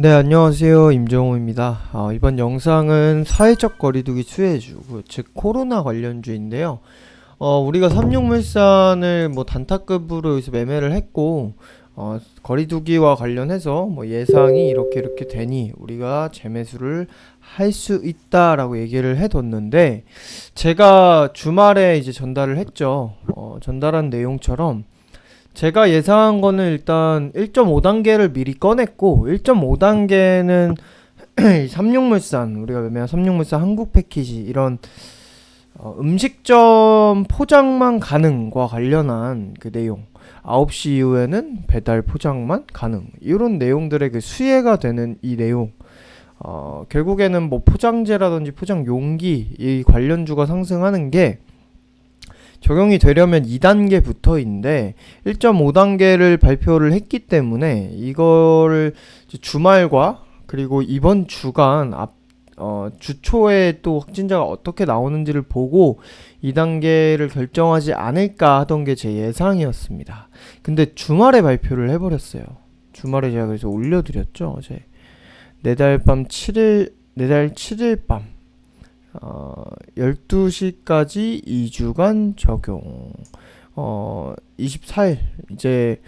네, 안녕하세요. 임정호입니다. 어, 이번 영상은 사회적 거리두기 수혜주, 그, 즉 코로나 관련주인데요. 어, 우리가 삼육물산을 뭐 단타급으로 여기서 매매를 했고, 어, 거리두기와 관련해서 뭐 예상이 이렇게 이렇게 되니 우리가 재매수를 할 수 있다라고 얘기를 해뒀는데, 제가 주말에 이제 전달을 했죠. 어, 전달한 내용처럼 제가 예상한 거는 일단 1.5단계를 미리 꺼냈고 1.5단계는 삼육물산 우리가 매매한 삼육물산 한국 패키지 이런 어, 음식점 포장만 가능과 관련한 그 내용 9시 이후에는 배달 포장만 가능 이런 내용들의 그 수혜가 되는 이 내용 어, 결국에는 뭐 포장재라든지 포장 용기 이 관련주가 상승하는 게 적용이 되려면 2단계부터인데 1.5단계를 발표를 했기 때문에 이거를 주말과 그리고 이번 주간 앞 어, 주초에 또 확진자가 어떻게 나오는지를 보고 2단계를 결정하지 않을까 하던 게 제 예상이었습니다. 근데 주말에 발표를 해버렸어요. 주말에 제가 그래서 올려드렸죠. 어제 내달 밤 7일, 내달 7일 밤 어, 12시까지 2주간 적용. 어, 24일 이제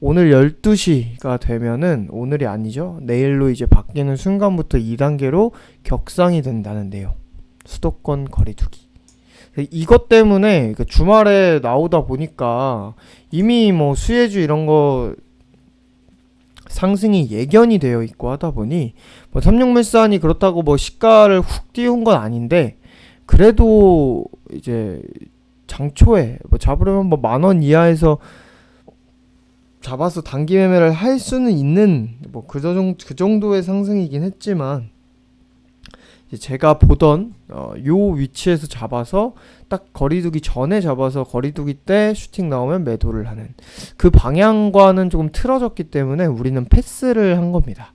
오늘 12시가 되면은 오늘이 아니죠. 내일로 이제 바뀌는 순간부터 2단계로 격상이 된다는 내용. 수도권 거리두기. 이것 때문에 그 주말에 나오다 보니까 이미 뭐 수혜주 이런 거 상승이 예견이 되어 있고 하다 보니 뭐 삼육물산이 그렇다고 뭐 시가를 훅 띄운 건 아닌데 그래도 이제 장초에 뭐 잡으려면 뭐 만 원 이하에서 잡아서 단기 매매를 할 수는 있는 뭐그 정도 그 정도의 상승이긴 했지만 제가 보던 어, 요 위치에서 잡아서 딱 거리두기 전에 잡아서 거리두기 때 슈팅 나오면 매도를 하는 그 방향과는 조금 틀어졌기 때문에 우리는 패스를 한 겁니다.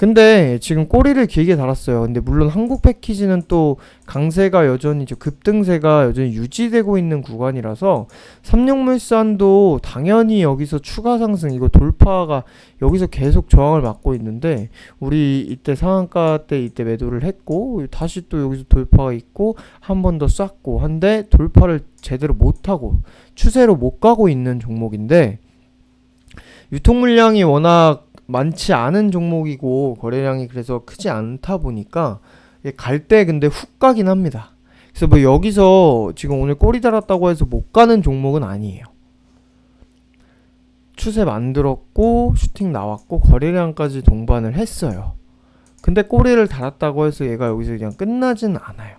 근데 지금 꼬리를 길게 달았어요. 근데 물론 한국 패키지는 또 강세가 여전히 저 급등세가 여전히 유지되고 있는 구간이라서 삼육물산도 당연히 여기서 추가 상승 이거 돌파가 여기서 계속 저항을 맞고 있는데 우리 이때 상한가 때 이때 매도를 했고 다시 또 여기서 돌파가 있고 한 번 더 쐈고 한데 돌파를 제대로 못 하고 추세로 못 가고 있는 종목인데 유통 물량이 워낙 많지 않은 종목이고 거래량이 그래서 크지 않다 보니까 갈 때 근데 훅 가긴 합니다. 그래서 뭐 여기서 지금 오늘 꼬리 달았다고 해서 못 가는 종목은 아니에요. 추세 만들었고 슈팅 나왔고 거래량까지 동반을 했어요. 근데 꼬리를 달았다고 해서 얘가 여기서 그냥 끝나진 않아요.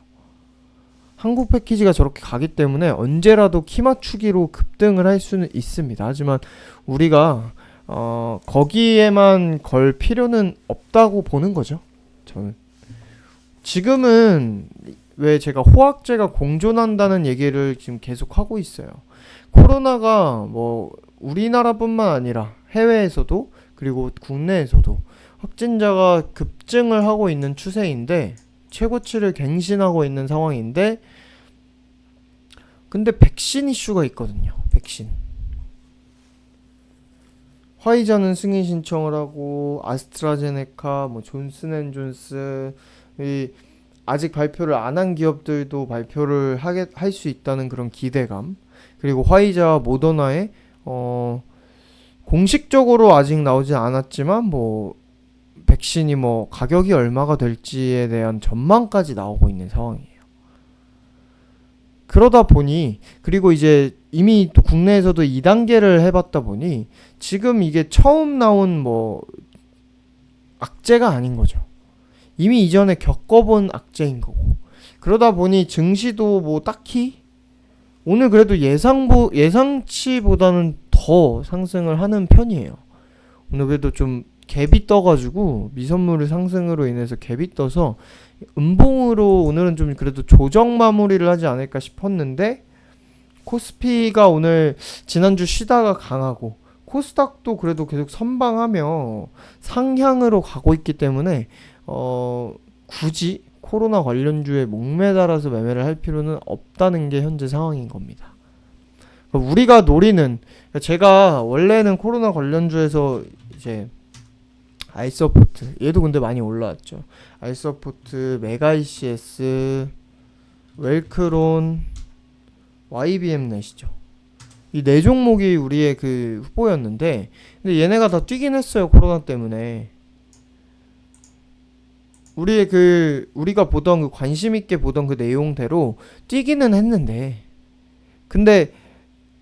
한국 패키지가 저렇게 가기 때문에 언제라도 키 맞추기로 급등을 할 수는 있습니다. 하지만 우리가 어, 거기에만 걸 필요는 없다고 보는 거죠. 저는. 지금은 왜 제가 호학제가 공존한다는 얘기를 지금 계속 하고 있어요. 코로나가 뭐 우리나라뿐만 아니라 해외에서도 그리고 국내에서도 확진자가 급증을 하고 있는 추세인데 최고치를 갱신하고 있는 상황인데 근데 백신 이슈가 있거든요. 백신. 화이자는 승인 신청을 하고 아스트라제네카, 뭐 존슨앤존스 이 아직 발표를 안 한 기업들도 발표를 하게 할 수 있다는 그런 기대감 그리고 화이자와 모더나의 어 공식적으로 아직 나오지 않았지만 뭐 백신이 뭐 가격이 얼마가 될지에 대한 전망까지 나오고 있는 상황이에요. 그러다 보니 그리고 이제 이미 또 국내에서도 2단계를 해봤다 보니 지금 이게 처음 나온 뭐 악재가 아닌 거죠. 이미 이전에 겪어본 악재인 거고 그러다 보니 증시도 뭐 딱히 오늘 그래도 예상보 예상치보다는 더 상승을 하는 편이에요. 오늘 그래도 좀 갭이 떠가지고 미선물 상승으로 인해서 갭이 떠서 음봉으로 오늘은 좀 그래도 조정 마무리를 하지 않을까 싶었는데 코스피가 오늘 지난주 쉬다가 강하고 코스닥도 그래도 계속 선방하며 상향으로 가고 있기 때문에 어 굳이 코로나 관련주에 목매달아서 매매를 할 필요는 없다는 게 현재 상황인 겁니다. 우리가 노리는 제가 원래는 코로나 관련주에서 이제 아이서포트 얘도 근데 많이 올라왔죠. 아이서포트, 메가 ECS, 웰크론, YBM 넷이죠. 이 네 종목이 우리의 그 후보였는데 근데 얘네가 다 뛰긴 했어요 코로나 때문에 우리의 그 우리가 보던 그 관심 있게 보던 그 내용대로 뛰기는 했는데 근데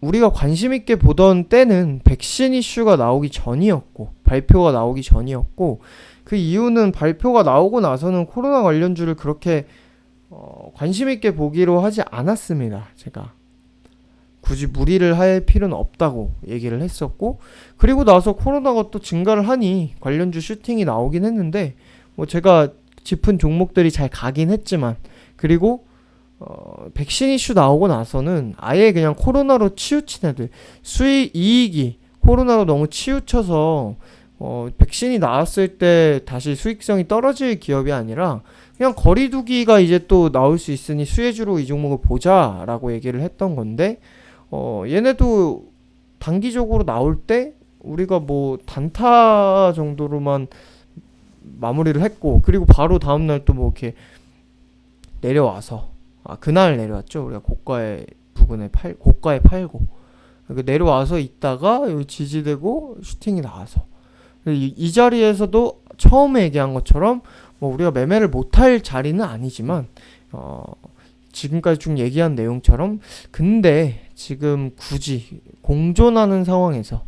우리가 관심 있게 보던 때는 백신 이슈가 나오기 전이었고 발표가 나오기 전이었고 그 이유는 발표가 나오고 나서는 코로나 관련주를 그렇게 어, 관심 있게 보기로 하지 않았습니다. 제가 굳이 무리를 할 필요는 없다고 얘기를 했었고 그리고 나서 코로나가 또 증가를 하니 관련주 슈팅이 나오긴 했는데 뭐 제가 짚은 종목들이 잘 가긴 했지만 그리고 어, 백신 이슈 나오고 나서는 아예 그냥 코로나로 치우친 애들 수익 이익이 코로나로 너무 치우쳐서 어, 백신이 나왔을 때 다시 수익성이 떨어질 기업이 아니라 그냥 거리두기가 이제 또 나올 수 있으니 수혜주로 이 종목을 보자라고 얘기를 했던 건데 어, 얘네도 단기적으로 나올 때 우리가 뭐 단타 정도로만 마무리를 했고 그리고 바로 다음 날 또 뭐 이렇게 내려와서 아 그날 내려왔죠. 우리가 고가의 부근에 팔 고가에 팔고. 그 내려와서 있다가 지지되고 슈팅이 나와서. 이, 이 자리에서도 처음에 얘기한 것처럼 뭐 우리가 매매를 못할 자리는 아니지만 어 지금까지 쭉 얘기한 내용처럼 근데 지금 굳이 공존하는 상황에서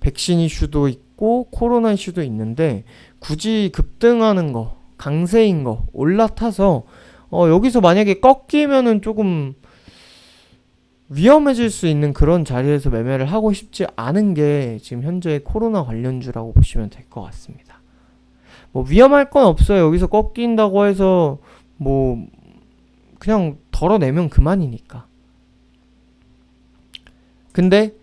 백신 이슈도 있고 코로나 이슈도 있는데 굳이 급등하는 거 강세인 거 올라타서 어 여기서 만약에 꺾이면은 조금 위험해질 수 있는 그런 자리에서 매매를 하고 싶지 않은 게 지금 현재 코로나 관련주라고 보시면 될 것 같습니다. 뭐 위험할 건 없어요. 여기서 꺾인다고 해서 뭐 그냥 덜어내면 그만이니까. 근데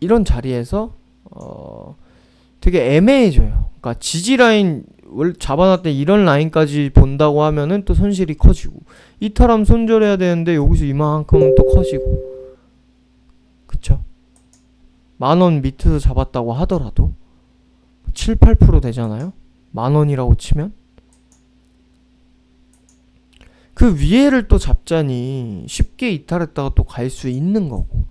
이런 자리에서 어 되게 애매해져요. 그러니까 지지 라인 월- 잡아놨대 이런 라인까지 본다고 하면은 또 손실이 커지고 이탈하면 손절해야 되는데 여기서 이만큼 또 커지고 그쵸? 만원 밑에서 잡았다고 하더라도 7, 8% 되잖아요? 만 원이라고 치면 그 위에를 또 잡자니 쉽게 이탈했다가 또 갈 수 있는 거고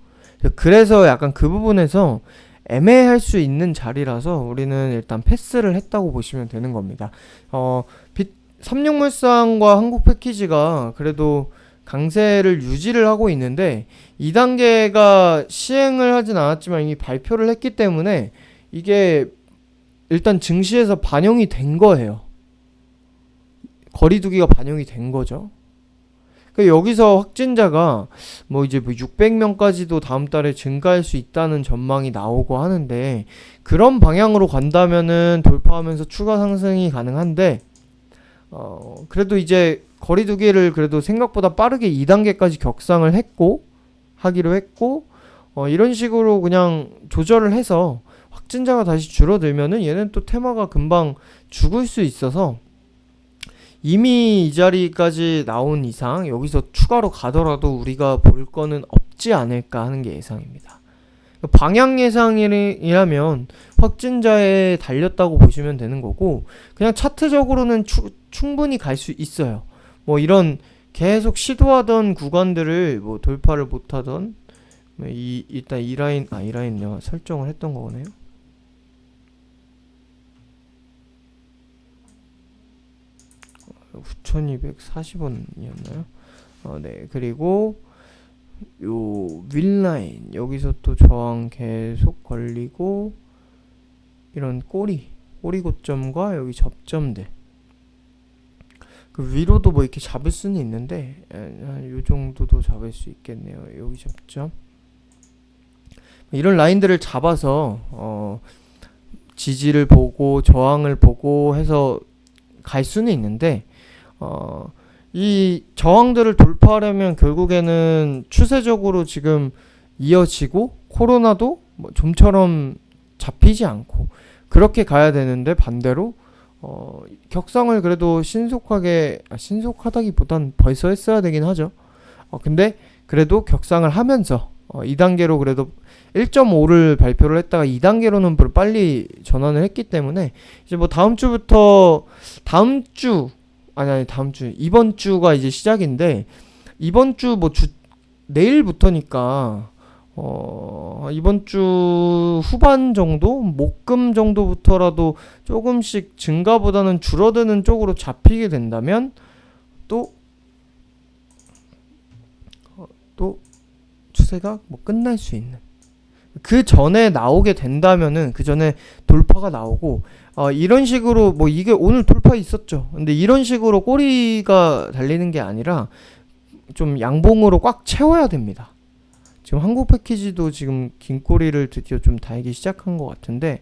그래서 약간 그 부분에서 애매할 수 있는 자리라서 우리는 일단 패스를 했다고 보시면 되는 겁니다. 어, 빛, 삼육물산과 한국 패키지가 그래도 강세를 유지를 하고 있는데 2단계가 시행을 하진 않았지만 이미 발표를 했기 때문에 이게 일단 증시에서 반영이 된 거예요. 거리두기가 반영이 된 거죠. 그 여기서 확진자가 뭐 이제 뭐 600명까지도 다음 달에 증가할 수 있다는 전망이 나오고 하는데 그런 방향으로 간다면은 돌파하면서 추가 상승이 가능한데 어 그래도 이제 거리두기를 그래도 생각보다 빠르게 2단계까지 격상을 했고 하기로 했고 어 이런 식으로 그냥 조절을 해서 확진자가 다시 줄어들면은 얘는 또 테마가 금방 죽을 수 있어서 이미 이 자리까지 나온 이상 여기서 추가로 가더라도 우리가 볼 거는 없지 않을까 하는 게 예상입니다. 방향 예상이라면 확진자에 달렸다고 보시면 되는 거고 그냥 차트적으로는 추, 충분히 갈 수 있어요. 뭐 이런 계속 시도하던 구간들을 뭐 돌파를 못하던 뭐이 일단 이 라인 아 이 라인 내가 설정을 했던 거네요. 9,240원이었나요? 어, 네. 그리고 요 윌라인 여기서 또 저항 계속 걸리고 이런 꼬리 꼬리 고점과 여기 접점들 그 위로도 뭐 이렇게 잡을 수는 있는데 요 정도도 잡을 수 있겠네요. 여기 접점 이런 라인들을 잡아서 어 지지를 보고 저항을 보고 해서 갈 수는 있는데 어, 이 저항들을 돌파하려면 결국에는 추세적으로 지금 이어지고 코로나도 뭐 좀처럼 잡히지 않고 그렇게 가야 되는데 반대로 어, 격상을 그래도 신속하게 아, 신속하다기보단 벌써 했어야 되긴 하죠. 어, 근데 그래도 격상을 하면서 어, 2단계로 그래도 1.5를 발표를 했다가 2단계로는 빨리 전환을 했기 때문에 이제 뭐 다음 주부터 다음 주 아니 아니 다음 주. 이번 주가 이제 시작인데 이번 주 뭐 주 내일부터니까 어 이번 주 후반 정도 목금 정도부터라도 조금씩 증가보다는 줄어드는 쪽으로 잡히게 된다면 또 어, 또 추세가 뭐 끝날 수 있는. 그 전에 나오게 된다면은 그 전에 돌파가 나오고 어, 이런 식으로 뭐 이게 오늘 돌파 있었죠. 근데 이런 식으로 꼬리가 달리는 게 아니라 좀 양봉으로 꽉 채워야 됩니다. 지금 한국 패키지도 지금 긴 꼬리를 드디어 좀 달기 시작한 것 같은데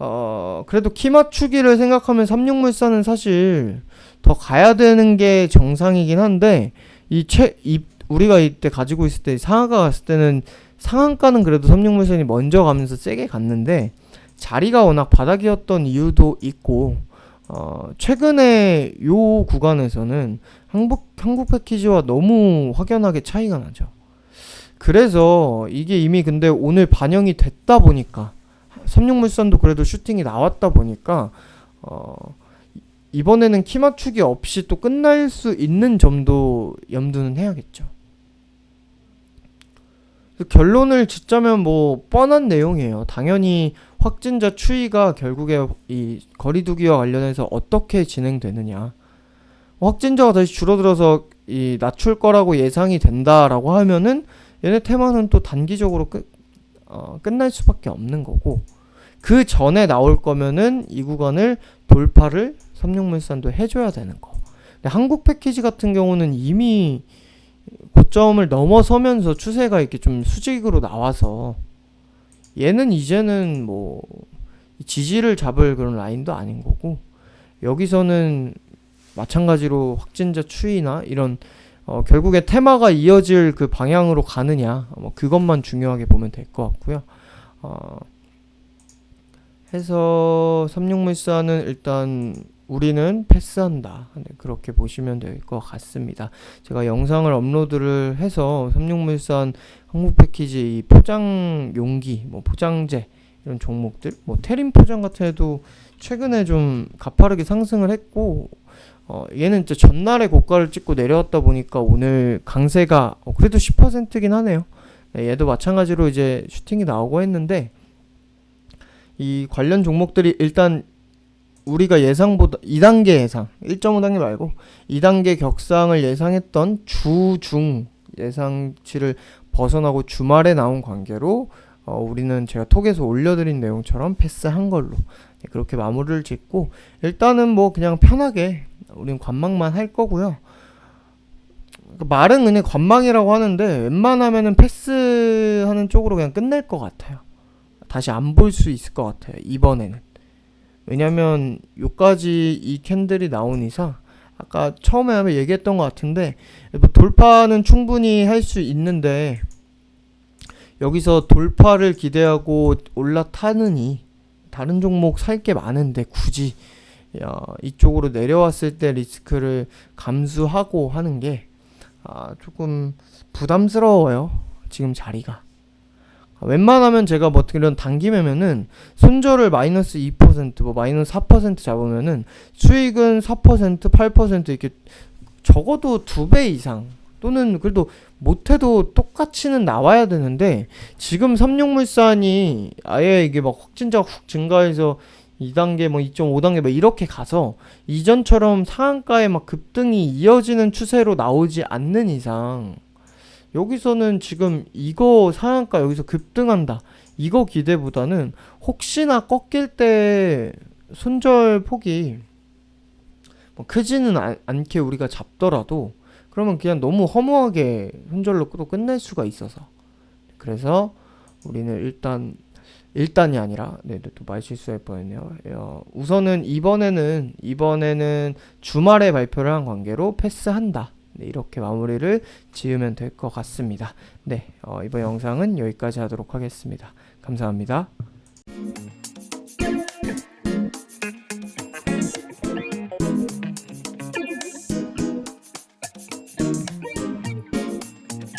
어 그래도 키 맞추기를 생각하면 삼육물산은 사실 더 가야 되는 게 정상이긴 한데 이 최 이 우리가 이때 가지고 있을 때 상하가 갔을 때는 상한가는 그래도 삼육물산이 먼저 가면서 세게 갔는데 자리가 워낙 바닥이었던 이유도 있고 어 최근에 요 구간에서는 한국 한국 패키지와 너무 확연하게 차이가 나죠. 그래서 이게 이미 근데 오늘 반영이 됐다 보니까 삼육물산도 그래도 슈팅이 나왔다 보니까 어 이번에는 키 맞추기 없이 또 끝날 수 있는 점도 염두는 해야겠죠. 결론을 짓자면 뭐 뻔한 내용이에요. 당연히 확진자 추이가 결국에 이 거리두기와 관련해서 어떻게 진행되느냐. 확진자가 다시 줄어들어서 이 낮출 거라고 예상이 된다라고 하면은 얘네 테마는 또 단기적으로 끝 어, 끝날 수밖에 없는 거고 그 전에 나올 거면은 이 구간을 돌파를 삼육물산도 해줘야 되는 거. 근데 한국 패키지 같은 경우는 이미 고점을 넘어서면서 추세가 이렇게 좀 수직으로 나와서 얘는 이제는 뭐 지지를 잡을 그런 라인도 아닌 거고 여기서는 마찬가지로 확진자 추이나 이런 어, 결국에 테마가 이어질 그 방향으로 가느냐 뭐 그것만 중요하게 보면 될 것 같고요. 어, 해서 삼육물산은 일단 우리는 패스한다. 네, 그렇게 보시면 될 것 같습니다. 제가 영상을 업로드를 해서 삼육물산 한국 패키지 이 포장 용기, 뭐 포장재 이런 종목들, 뭐 테림 포장 같은 애도 최근에 좀 가파르게 상승을 했고 어, 얘는 이제 전날에 고가를 찍고 내려왔다 보니까 오늘 강세가 어, 그래도 10%긴 하네요. 네, 얘도 마찬가지로 이제 슈팅이 나오고 했는데 이 관련 종목들이 일단 우리가 예상보다 2단계 예상 1.5단계 말고 2단계 격상을 예상했던 주중 예상치를 벗어나고 주말에 나온 관계로 어, 우리는 제가 톡에서 올려드린 내용처럼 패스한 걸로 네, 그렇게 마무리를 짓고 일단은 뭐 그냥 편하게 우리는 관망만 할 거고요. 그 말은 그냥 관망이라고 하는데 웬만하면은 패스하는 쪽으로 그냥 끝낼 것 같아요. 다시 안 볼 수 있을 것 같아요. 이번에는. 왜냐면 요까지 이 캔들이 나온 이상 아까 처음에 얘기했던 것 같은데 뭐 돌파는 충분히 할 수 있는데 여기서 돌파를 기대하고 올라타느니 다른 종목 살 게 많은데 굳이 야, 이쪽으로 내려왔을 때 리스크를 감수하고 하는 게 아, 조금 부담스러워요. 지금 자리가. 웬만하면 제가 뭐 이런 단기 매매는 손절을 마이너스 2%, 뭐 마이너스 4% 잡으면은 수익은 4%, 8% 이렇게 적어도 두 배 이상 또는 그래도 못해도 똑같이는 나와야 되는데 지금 삼육물산이 아예 이게 막 확진자가 훅 증가해서 2단계 뭐 2.5단계 뭐 이렇게 가서 이전처럼 상한가에 막 급등이 이어지는 추세로 나오지 않는 이상 여기서는 지금 이거 상한가 여기서 급등한다 이거 기대보다는 혹시나 꺾일 때 손절 폭이 뭐 크지는 안, 않게 우리가 잡더라도 그러면 그냥 너무 허무하게 손절로 또 끝낼 수가 있어서 그래서 우리는 일단 일단이 아니라 네, 네, 또 말 실수할 뻔했네요. 어, 우선은 이번에는 이번에는 주말에 발표를 한 관계로 패스한다. 네, 이렇게 마무리를 지으면 될 것 같습니다. 네, 어, 이번 영상은 여기까지 하도록 하겠습니다. 감사합니다.